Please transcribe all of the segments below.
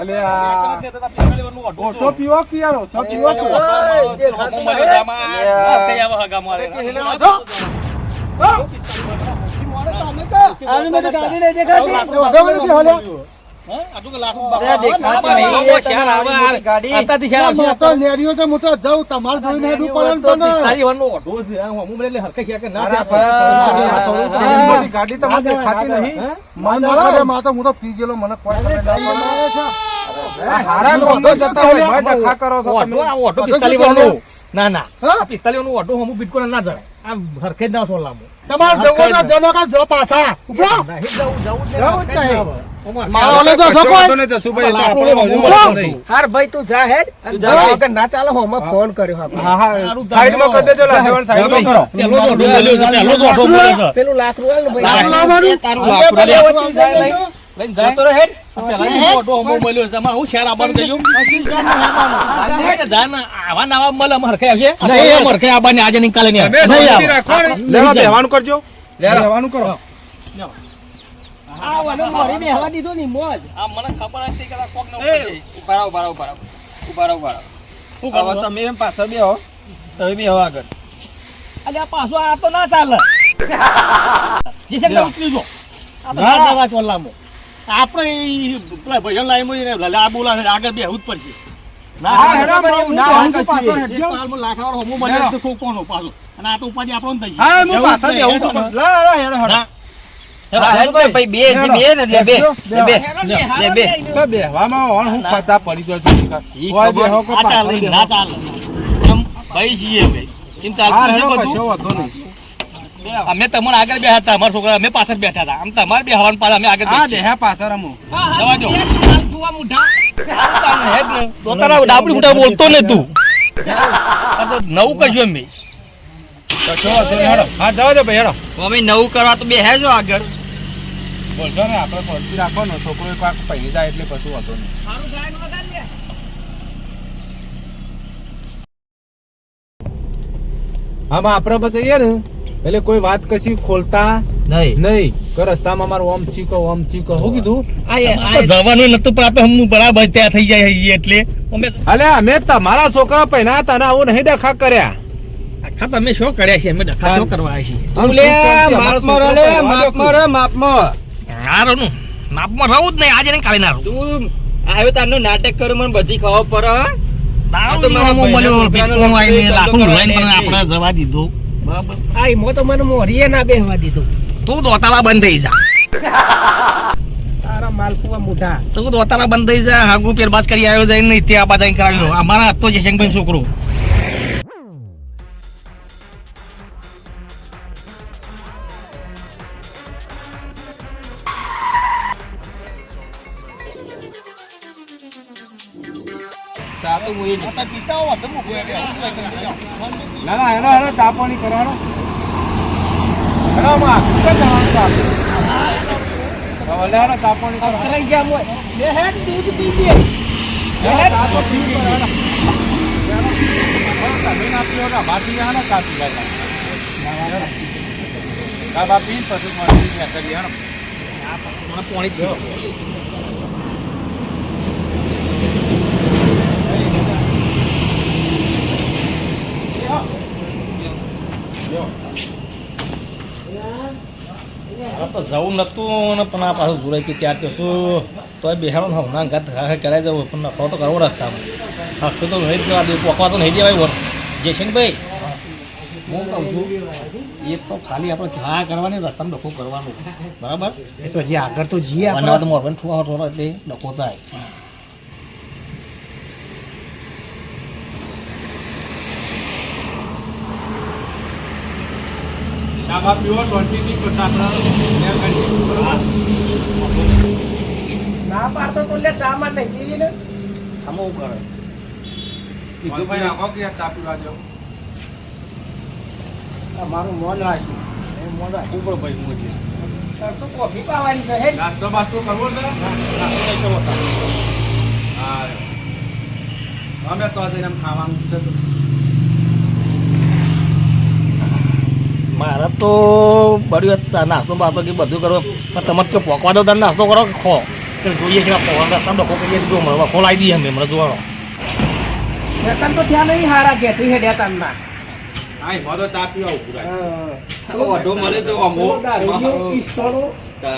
અલે આ તે તો ઓછો. પીવો કે યાર ઓછો પીવો કે ઓઢો મળ્યો આ કઈ આવા હગા મારે. આની મેં તો ગાડી લઈ દેખાતી. ને ના પિસ્તાલીસ. ના ના. હા? બિટકોઈને ના જણાય. આ હરખે જ ના સોલામો. તમારે જવું તો જનો કા જો પાછા. ઉપરો. જવું, જવું જ નહીં. મારો ઓલે તો સકોય લાકડું હમું મળતું નહીં. હાર ભાઈ તું જા હેડ ના ચાલે હું ફોન કર્યો. હા કરી દેજો લાડવાન કરો પેલો પેલો. પેલું આલ ભાઈ. લાવવાનું? તારું લઈને. જાય. આ પેલા ઓઢો હમું મળ્યો છે. આમાં હું શેર આવવાનું કહ્યું? આવા નવા મળે, આમાં હરખે આવશે. આ તો આમાં હરખે આવવાની આજે નહીં, નહીં રાખો લેવા બેહવાનું કરજો બેહવાનું કરો આ વનો મોરી બેહવા દીધો ની મોજ આ મને ખબર હતી કે આ કોક ને એ, ઉપર છે. ઊભા રહો, ઊભા રહો, ઊભા રહો. ઊભા રહો, ઊભા રહો. શું હવે તમે એમ પાછળ બેહો. તમે બેહો આગળ. અલ્યા પાછો આ તો ના ચાલે આપણે પેલા ભજન ભલે આ બોલાવે આગળ બેહવું જ પડશે ના, હા, ના, હેડો, ના, હું ના, પાછો ના, પાછો એક હેડજો. પાલમાં લાકડાવાળો હમું મળે હેડો. તો કોઈ કોનો પાછો અને આ તો ઉપાધિ આપણો જ બે, ભાઈ, બે, બે બે, બે. બે. છીએ ભાઈ. એમ ચાલતું અમે તમારે આગળ બેઠા હતા અમારા છોકરા અમે પાછળ બેઠા હતા. આમ તમારે બેહવાનું પાછળ અમે આગળ આ બેસીએ. દેહા પાછળ અમો જવા દો. પોતાના ડાબડી મોઢા બોલતો ને તું. નવું કશું એમ ભાઈ. હેડો. હા જવા દો ભાઈ હેડો. હવે નવું કરવા તો બેહેજો આગળ. બોલશો ને આપણે શાંતિ રાખો ને છોકરો એક વાર પહેરી જાય એટલે કશું વાંધો નહીં. આમાં આપણે બચાઈએ ને. એટલે કોઈ વાત કશી ખોલતા નહીં. નહીં. કે રસ્તામાં મારું ઓમ ચીકો ઓમ ચીકો. શું કીધું જવાનું નતું પણ આપણે હમણાં બરાબર ત્યાં થઈ જાય એટલે. અલે અમે તમારા છોકરા પહેલા તને આવું નહીં ડખા કર્યા. આખા તમે શું કર્યા છે અમે ડખા શું કરવા આમ લે, માપમાં પહેલા માપમાં રહો, માપમાં. હારું નું. માપમાં રહું જ નહીં આજે ને કાલે ના રહું. તું આવ્યો તારનું નાટક કરું મને બધી ખાવા પર હા? તારો તો મારા મોબાઈલ પર ભાઈના પીપળો લાખો લઈને આપણે જવા દીધું. આ મો તો મને મોરીએ ના બેહવા દીધું. તું દોતાલા બંધ થઈ જા. તારા માલપુઆ મોઢા. તું દોતાલા બંધ થઈ જા હાગુ પેરબાજ કરી આવ્યો જઈને ત્યાં બાદ કરાવ્યો. અમારા હતો જયશંકભાઈ છોકરો. હેડો. હવે તમે ના પીઓ તો અમારે પીએ, હેડો, ચા પીવા જાય. હેડો. ચા બા પીને પછી પાણી તો જવું નતું ને પણ આ પાછું જોડાય કે ત્યાં તો શું? તોય બેહાડો ને હમણાં ગત ઘા કરાઈ જવું પણ નખો તો કરવો રસ્તામાં. આખું તો નહીં જવા દેવું પોકવા તો નહીં દેવાય બોલ જયસિંહભાઈ હું કહું છું એક તો ખાલી આપણે ચા કરવાની રસ્તામાં ડખો કરવાનું. બરાબર? એ તો જે આગળ તો જીએ આપણે. તો મોરબન થોડા થોડા એટલે ડખો થાય. બા પીવો, શાંતિથી પછી આપણે. ના પાડતો તો લે ચા માં નહીં પીવી ને. આમાં શું કરે? કીધું ભાઈ રાખો કે ચા પીવા જાઓ. મારું મોન રાખ્યું. એ મોઢા ઉપર ભાઈ મોજી તો કોફી પાવાની છે હેડ નાસ્તો બાસ્તો કરવો છે? હા અમે તો એમ ખાવાનું છે મારે તો બળ્યું નાસ્તો બાસ્તો કે બધું કરો. પણ તમે કે પોકવા દો તારે નાસ્તો કરો કે ખો? કે જોઈએ છે પોકવા રસ્તા ડખો કરીએ જો મળવા ખોલાવી દઈએ અમે મને જોવાનો. સેકન્ડ તો થયા નહીં હારા ઘેરથી હેડ્યા તારના આ એમાં તો ચા પીવા ઉભું રાખે. ઓઢો મળે તો અમો. પિસ્તોલો. તો.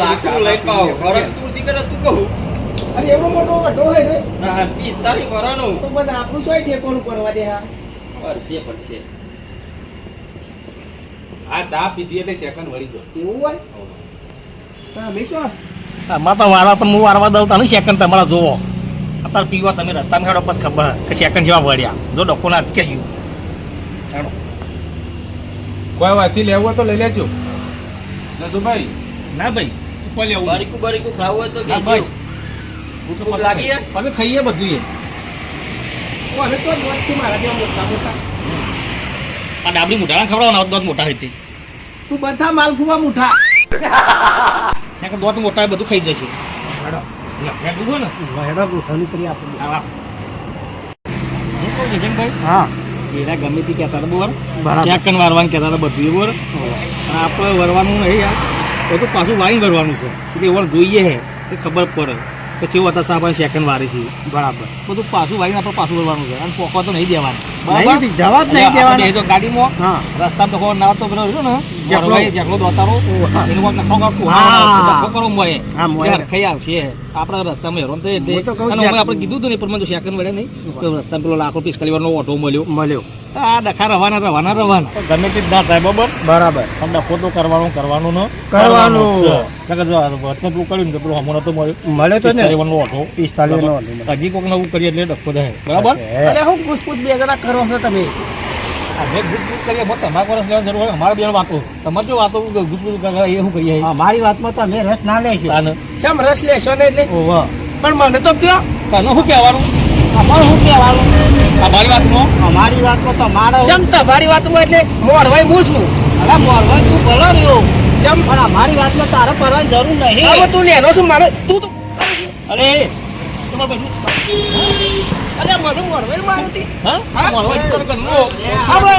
લાકડું લઈ પાવ. ખોરાક તું જી કરે તું કહું. અરે એવો મોટો વઢો હે ને ના પિસ્તાલીસ વરાનું. તો બધા આપણું શું ઠેકોનું કરવા દે હા. પરસે પરસે. આ ચા પીધી એટલે સેકન્ડ વળી જો એવું હોય? હા. વિશ્વા આમાં તો વારવા તો હું વારવા દઉં તને સેકન્ડ તમારા જોવો. અત્યારે પીવા તમે રસ્તામાં હેડો પછી ખબર કે સેકન્ડ જેવા વળ્યા. જો ડોકો ના અટકે ગયું. ચાલો કોઈ વાતથી લેવું હોય તો લઈ લેજો. નસુભાઈ. ના ભાઈ ઉપર લેવું બારીકું બારીકું ખાવું હોય તો ના ભાઈ. ભૂખ પછી? ખાઈએ બધું એ તો છે મારા જેવા મોટા મોટા આ ડાબડી મોટા ને દોત મોટા હતી. તું બધા માલ ફુવા મુઠા સેકન્ડ દોત મોટા બધું ખાઈ જશે. હેડો. હેડું ને. હેડો ગોઠવણી કરી આપણે હા હું. કહું જશનભાઈ હા. એના ગમે તે કહેતા હતા બોર બરાબર. વારવાનું કહેતા હતા બધું બોર આપણે વરવાનું નહીં યાર એ તો પાછું વાઈન ભરવાનું છે. એટલે એવણ જોઈએ હે એ ખબર પડે. કે કેવું આપણે સેકન્ડ વારી છે. બરાબર. બધું પાછું વાઈન આપણે પાછું ભરવાનું છે. અને પોકવા તો નહીં દેવાનું. જવા જ નહીં દેવાનું. તો ગાડીમાં હા. રસ્તા તો ના તો પેલો રહ્યો ને. વરવાઈ દોતારો. એનું નખો નખો કરો મોએ. એટલે આવશે. આપણા રસ્તામાં હેરાન થાય એટલે. આપણે કીધું હતું ને પણ મને સેકન્ડ વડે નહીં. તો રસ્તામાં પેલો લાખો પિસ્તાલીસ વાળનો ઓટો મળ્યો. મળ્યો. આ ડખા રવાના રવાના રવાના. ગમે તે ના થાય બરાબર? બરાબર. પણ ડખો તો કરવાનું કરવાનું ન. કરવાનું. નકર જો આ વચમાં પેલું કર્યું ને તો પેલું હમણાં તો મળ્યો. મળ્યો તો ને. વાળનો ઓટો પિસ્તાલીસ નો હજી કોઈક નવું કરીએ એટલે ડખો થાય. બરાબર? અરે હું. પૂછપૂછ બે જણા કરો છો તમે? અમે કરીએ પણ તમારે લેવાની જરૂર હોય અમારે બે વાતો. તમારે જો વાતો ઘૂસઘૂસ કરે એ શું કરીએ? મારી વાતમાં તો અમે રસ ના લેશું. ચમ રસ લેશો ને એટલે? પણ મને તો કયો. તને શું કહેવાનું? અમારે શું કહેવાનું? અમારી વાતમાં અમારી વાતમાં તો મારો જેમ તમારી વાતમાં એટલે મોડવાઈ હું છું? અરે મોડવાઈ તું ભલો રહ્યો. જેમ પણ અમારી વાતમાં તારે કરવાની જરૂર નહીં. હવે તું લેનો છું મારે તું તો અરે તમારે બધું અરે મને મોડવાઈ મારતી તી. હા? મોડવાઈ તને કરવું. હવે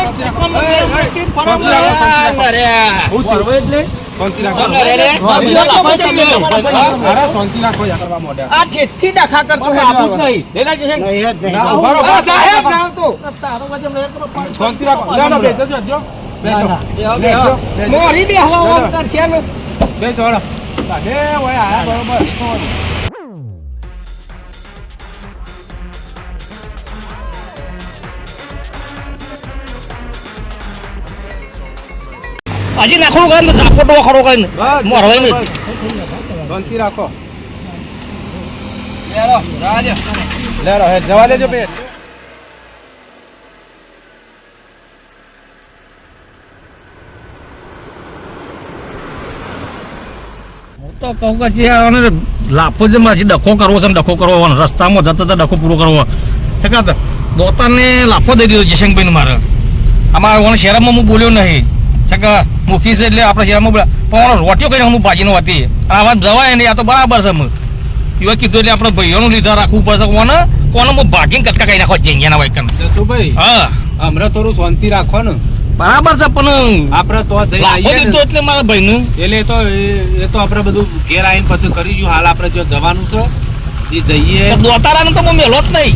મોડવાઈ એટલે શાંતિ રાખો. રે, હા, બીજા બીજા કરવા મોઢા. આ છેટથી ડખા કરતો પણ આપું નહીં. લેલા જશે. ના, ઊભા રહો, આ સાહેબ ઊભા તો તારો વજન લઈ કરો, શાંતિ રાખો. લે લે બેસો જો જો. બેસો બેસો બેસો. મોરી બેહવા ઓમ કરશે ને બેસો હળો. હે ઓય આયા બરોબર હજી નાખવું કરે ને તો ઝાપોટો ખડો કરીને. બસ, મોરવાઈ ને બસ. શાંતિ રાખો. લેરો, રાજ. લે રહો હે જવા દેજો બે. હું તો કહું કે જે આને લાફો જે હજી ડખો કરવો છે ને ડખો કરવો રસ્તામાં જતા જતા ડખો પૂરો કરવો છે કે દોતાને લાફો દઈ દીધો જયશંકભાઈને મારે. આમાં શહેરમાં હું બોલ્યો નહીં. કે મુખી છે એટલે આપણે શહેરમાં પણ રોટીઓ કરીને હું ભાજીનો હતી આ વાત જવાય નહીં આ તો બરાબર છે હું કીધું એટલે આપણે ભાઈઓનું લીધા રાખવું પડશે. કોને? કોને હું ભાગીને કટકા કરી નાખો જંગિયાના વાયકન જસુભાઈ હા. હમણાં થોડું શાંતિ રાખો ને. બરાબર છે પણ આપણે તો દીધો એટલે મારા ભાઈનું. એટલે તો એ- તો આપણે બધું ઘેર આવીને પછી કરીશું. હાલ આપણે જો જવાનું છે એ જઈએ. દોતારાને તો મેલો જ નહીં.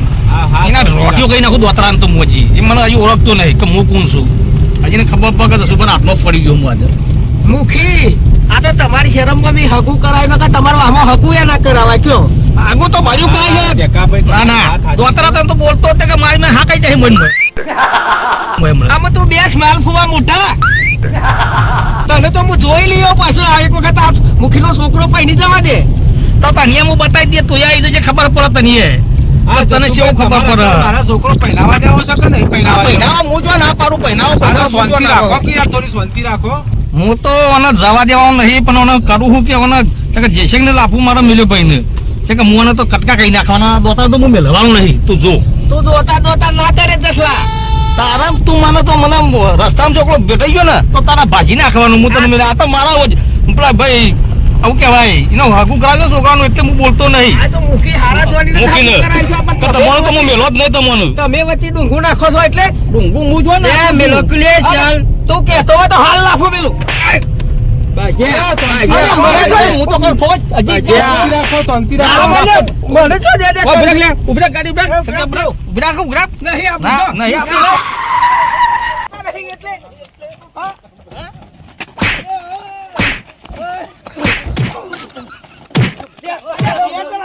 એના રોટિયો કઈ નાખું દોતરાને તો મોજી એ મને હજી ઓળખતો નહીં કે હું કોણ છું. એને ખબર પડે કે સુપર હાથમાં પડી ગયો હું આજે. મુખી આ તો તમારી શરમમાં બી હગું કરાય કે તમારો આમાં હગું એ ના કરાવાય કયો? આગું તો મારું કાઈ છે ના ના. દોતરા તને તો બોલતો હતો કે મારી મેં હા કઈ જાય મનમાં મનમાં. આમાં તો બેસ માલ ફુવા મોટા. તને તો હું જોઈ લીયો પાછો આ એક વખત આ મુખીનો છોકરો પૈની જવા દે. તો તને હું બતાવી દે તું આવી જજે ખબર પડે તને. હા, તને જસુભાઈ, ખબર પડે? મારા છોકરો પહેલાવા જાવ છે કે નહીં? હું જો ના પાડું જો શાંતિ રાખો કે યાર થોડી શાંતિ રાખો. હું તો જવા દેવાનો નહીં પણ કરું હું કે જયસિંહ ને લાફું મારા મિલ્યો ભાઈને. છે કે હું તો કટકા કહી નાખવાના દોતા તો હું મેળવાનું નહીં. તું જો. તું દોતા દોતા ના કરે જસલા તારા તું મને તો મને રસ્તામાં ચોકડો ભેટાઈ ગયો ને તો તારા ભાજી નાખવાનું હું તને મેળા આ તો મારા ભાઈ આવું કહેવાય. એનો હાગુ કરાવ્યો છોકરાનું એટલે હું બોલતો નહીં. આ તો મુખી હારા મૂકીને. સાબિત છે તો તમારો તો હું મેલો જ નહીં તમને. તમે વચ્ચે ડુંગું નાખો છો એટલે ડુંગું હું જો ને એ મેલો કુલે ચાલ. તો તું કહેતો હોય તો હાલ લાફો પેલું. બાજ્યા, અરે બાજ્યા. મને છો ને, હું તો પણ ફોજ હજી બાજ્યા. શાંતિ રાખો શાંતિ ના, રાખો મને મને છો દે દે ઊભી રાખ લે ઊભી રાખ ગાડી ઊભી રાખ ઊભી રાખ ઊભી રાખ ઊભી રાખ નહીં ના, આપું નહીં આપું. નહીં એટલે હા?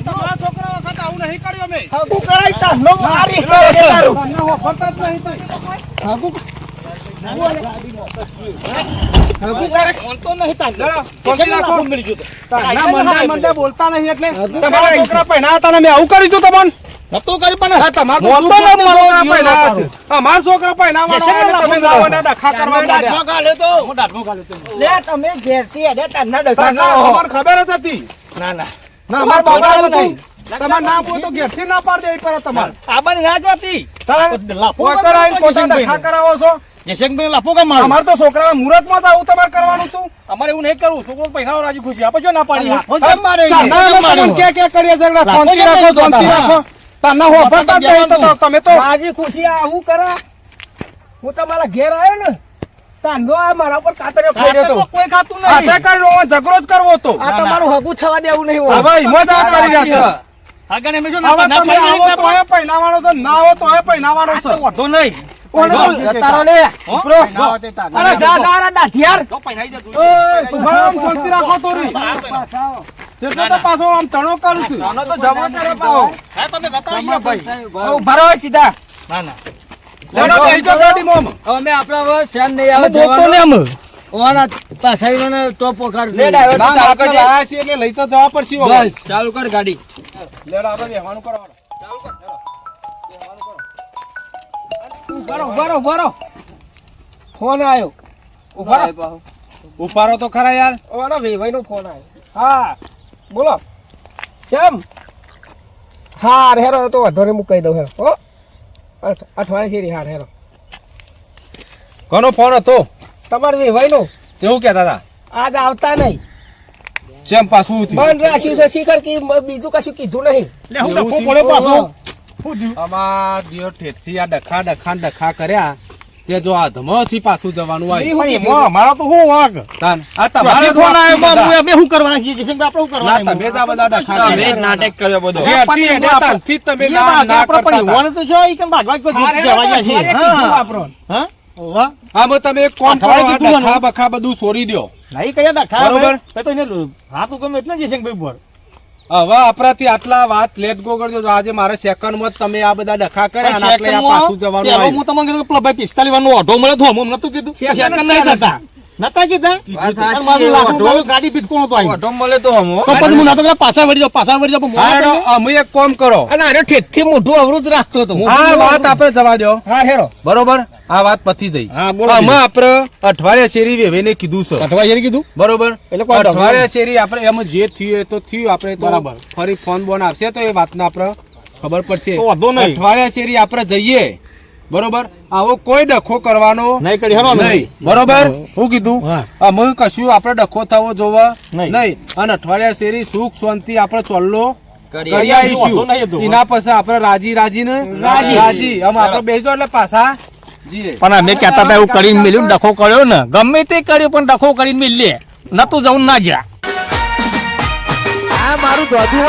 તમારા છોકરા વખત આવું નહીં કર્યું કરાય તાર નો મારી કરે. છે જ નહીં તો. બોલતો નહીં. ના, ના, મંડે ના, મંડે બોલતા નહીં એટલે. તમારા છોકરા પહેણા હતા મેં આવું કર્યું હતું તમને? નતું કરી પણ હા, તમારા તો મોટો શું મારો છોકરા ડખા. લે તમે અડે ડખા તારના ખબર જ હતી? ના ના. ના અમારા બાબા નહીં. તમારે ના હોય તો ઘેરથી ના પાડી દેવી પડે તમારે. આબાની ના જોતી. તારે લાફો કરાવીને ખોટા ડખા કરાવો છો? જયશંકભાઈ લાફો કેમ મારો? અમાર તો છોકરાના મુહૂર્તમાં માં આવું તમારે કરવાનું તું. અમારે એવું નહીં કરવું. છોકરો પૈસા રાજી ખુશી. આપે જો ના પાડી ચાંદા મારે તમને કે ક્યાં કરીએ છીએ શાંતિ રાખો શાંતિ રાખો. તને હોફળતા જ તો તમે તો રાજી ખુશી આ હું કરા? હું તમારા ઘેર આવ્યો ને તાંડો આ મારા ઉપર કાતર્યો ફેર્યો તો. કોઈ ખાતું નહીં. કરીને ઓમાં ઝઘડો જ કરવો તો. આ તમારું હગું થવા દેવું નહીં હોય. હવે હિંમત આ કરી રહ્યા છે. આગળ એમ તમે આવો તો છે ના આવો તો છે. વધુ નહીં. તો. પોકાર લઈ તો જવા પડશે ચાલુ કર ગાડી. લેડો આપણે બેહવાનું કરો ઊભા રહો ઊભા રહો ઊભા રહો. ફોન આવ્યો ઊભા ઉભારો ઉપારો તો ખરા યાર. ઓનો વેવાઈ નો ફોન આવ્યો હા. બોલો. શેમ? હા હેરો તો વધો ને હું દઉં હેરો. હો. અઠ- અઠવાડિયે શેરી હાર હેરો. કોનો ફોન હતો? તમારે વેવાઈ નો એવું કહેતા હતા. આજ આવતા નહીં. જેમ પાછું બંધ રાખ્યું છે શિખર કે બીજું કશું કીધું નહીં. હું ડખો પડ્યો પાછો. આમાં દિયો ઠેઠથી આ ડખા ડખા ડખા કર્યા તે જો આ ધમથી પાછું જવાનું આવ્યું અમારો તો શું વાગ તાન આ તમારે ફોન આવ્યો અમે શું કરવાના છીએ? જયશંકર આપણે શું કરવાના તમે જ બધા ડખા તમે નાટક કર્યો બધો. એને તાનથી જ તમે ના ના કરતા હતા. તો જો ઈ કે ભાગવા કોઈ જવા ગયા છે? હા? આમાં તમે એક કોમ કરો આ અઠવાડિયે કીધું ડખા બખા બધું છોડી દ્યો. નહીં કયા દખા બરોબર. તો એને હાથ ગમે એટલે જયશંકભાઈ બોલ હવે આપણાથી આટલા વાત લેટ ગો કરજો. આજે મારે સેકન્ડમાં તમે આ બધા ડખા કર્યા અને આટલે પાછું જવાનું હું તમને કીધું કે ભાઈ પિસ્તાલીસ વાનો ઓઢો મળ્યો તો હું નતું કીધું. સેકન્ડ નહીં થતા. નતા કીધા? વાત સાચી અને મારું લાખ ઓઢો. ગાડી પીટ હતો આવ્યું? મળે તો હમો. તો પછી હું નતો કીધું પાછા વળી જાઓ પાછા વળી જાઓ પણ હા, મોડા હેડો, અમે એક કોમ કરો. અને આને ઠેઠથી મોઢું અવરું રાખતો હતો આ વાત આપણે જવા દો. હા હેરો બરોબર? આ વાત પતી જઈ. હા બોલો અમે આપણે અઠવાડિયા શેરી વેવેને કીધું છે. અઠવાડિયે કીધું? બરોબર? એટલે કોઈ અઠવાડિયા શેરી આપણે એમ જે થયું તો થયું આપણે બરાબર. ફરી ફોન બોન આવશે તો એ વાતના આપણે ખબર પડશે. અઠવાડિયા શેરી આપણે જઈએ. બરોબર? આવો કોઈ ડખો કરવાનો નહીં કરી નહીં. બરોબર? હું કીધું હા. અમે કશું આપણે ડખો થવો જોવા નહીં. નહીં. અને અઠવાડિયા શેરી સુખ શાંતિ આપણે ચોલ્લો કરી આવીશું. એના પછી આપણે રાજી રાજી ને રાજી. રાજી. આમ આપણે બેસજો એટલે પાછા પણ અમે કહેતા હતા એવું કરીને મેલ્યું ડખો કર્યો ને. ગમે તે કર્યું પણ ડખો કરીને મેલીએ નતું જવું ના જ્યાં. આ મારું દોધું